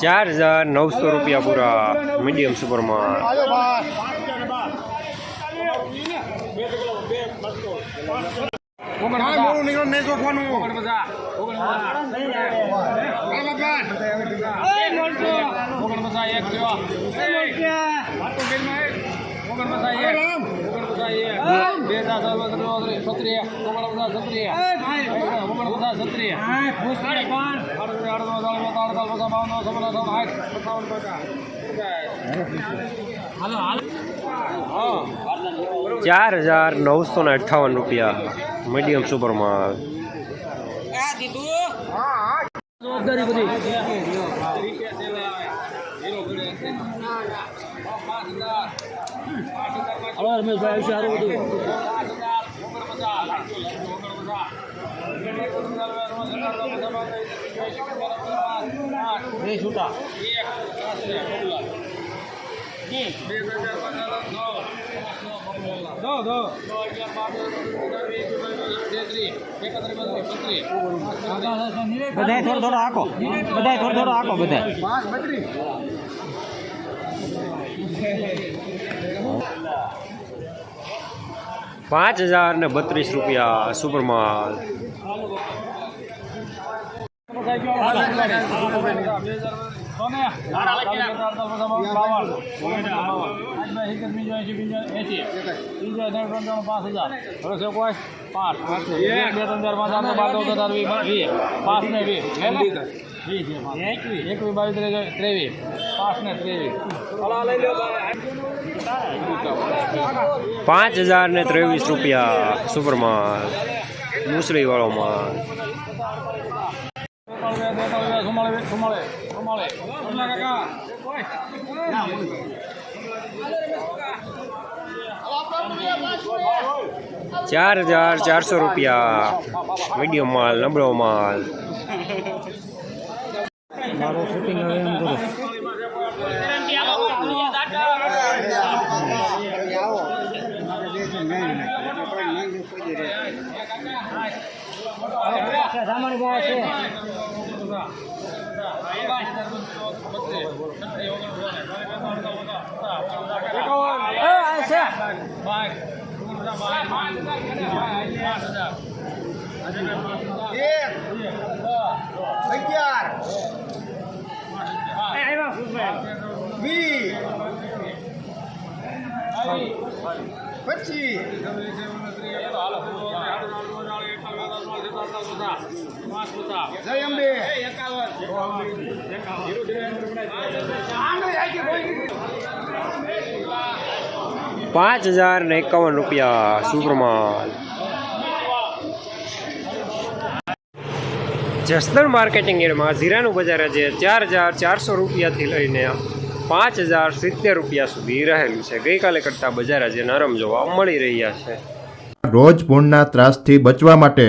ચાર હજાર નવસો રૂપિયા પૂરા મીડિયમ સુપરમાં હા મોડું નીકળો નહીં ચોખવાનું ચાર હજાર નવસો ને અઠ્ઠાવન રૂપિયા મીડિયમ સુપરમાં જવાબદારી બધી. હલો રમેશભાઈ આવશે સારું બધું. બે છૂટા. દો દો. બધાય થોડો થોડો આખો બધાય થોડો થોડો આખો બધાય. પાંચ હજાર ને બત્રીસ રૂપિયા સુપરમાં એકવીસ બાવીસ ત્રેવીસ પાંચ ને ત્રેવીસ પાંચ હજાર ને ત્રેવીસ રૂપિયા સુપરમાં મુસળી વાળો માલ ચાર હજાર ચારસો રૂપિયા. મીડિયમ માલ, નબળો માલ. મારો શૂટિંગ હવે એમ કરું. સામાન્ય ભાવ છે. અગિયાર વીસ પચીસ પાંચ હજાર ને એકાવન રૂપિયા સુપ્રમાલ જસદણ માર્કેટિંગ એડમાં જીરાનું બજાર આજે ચાર હજાર ચારસો રૂપિયાથી લઈને પાંચ હજાર સિત્તેર રૂપિયા સુધી રહેલું છે. ગઈકાલે કરતાં બજાર આજે નરમ જોવા મળી રહ્યા છે. રોજ પૂર્ણના ત્રાસથી બચવા માટે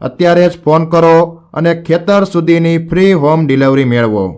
અત્યારે જ ફોન કરો અને ખેતર સુધીની ફ્રી હોમ ડિલિવરી મેળવો.